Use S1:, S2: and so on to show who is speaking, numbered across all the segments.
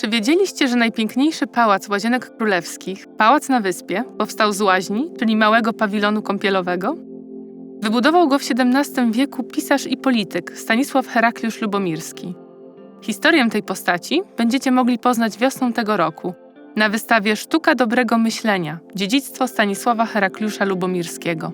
S1: Czy wiedzieliście, że najpiękniejszy pałac Łazienek Królewskich, pałac na wyspie, powstał z łaźni, czyli małego pawilonu kąpielowego? Wybudował go w XVII wieku pisarz i polityk Stanisław Herakliusz Lubomirski. Historię tej postaci będziecie mogli poznać wiosną tego roku na wystawie Sztuka dobrego myślenia dziedzictwo Stanisława Herakliusza Lubomirskiego.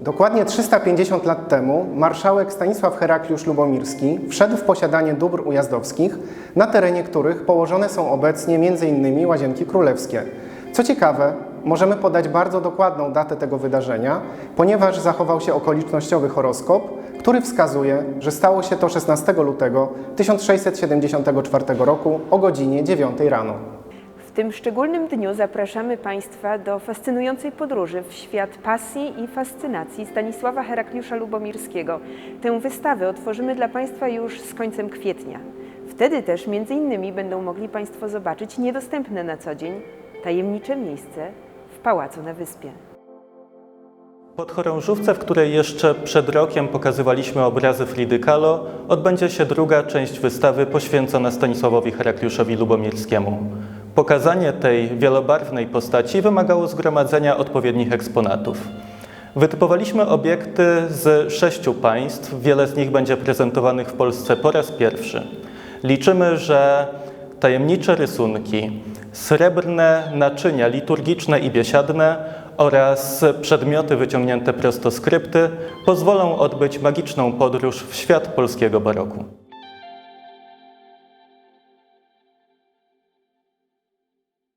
S2: Dokładnie 350 lat temu marszałek Stanisław Herakliusz Lubomirski wszedł w posiadanie dóbr ujazdowskich, na terenie których położone są obecnie m.in. Łazienki Królewskie. Co ciekawe, możemy podać bardzo dokładną datę tego wydarzenia, ponieważ zachował się okolicznościowy horoskop, który wskazuje, że stało się to 16 lutego 1674 roku o godzinie 9 rano.
S3: W tym szczególnym dniu zapraszamy Państwa do fascynującej podróży w świat pasji i fascynacji Stanisława Herakliusza Lubomirskiego. Tę wystawę otworzymy dla Państwa już z końcem kwietnia. Wtedy też między innymi będą mogli Państwo zobaczyć niedostępne na co dzień tajemnicze miejsce w Pałacu na Wyspie.
S4: Podchorążówce, w której jeszcze przed rokiem pokazywaliśmy obrazy Fridy Kahlo, odbędzie się druga część wystawy poświęcona Stanisławowi Herakliuszowi Lubomirskiemu. Pokazanie tej wielobarwnej postaci wymagało zgromadzenia odpowiednich eksponatów. Wytypowaliśmy obiekty z sześciu państw, wiele z nich będzie prezentowanych w Polsce po raz pierwszy. Liczymy, że tajemnicze rysunki, srebrne naczynia liturgiczne i biesiadne oraz przedmioty wyciągnięte prosto z krypty pozwolą odbyć magiczną podróż w świat polskiego baroku.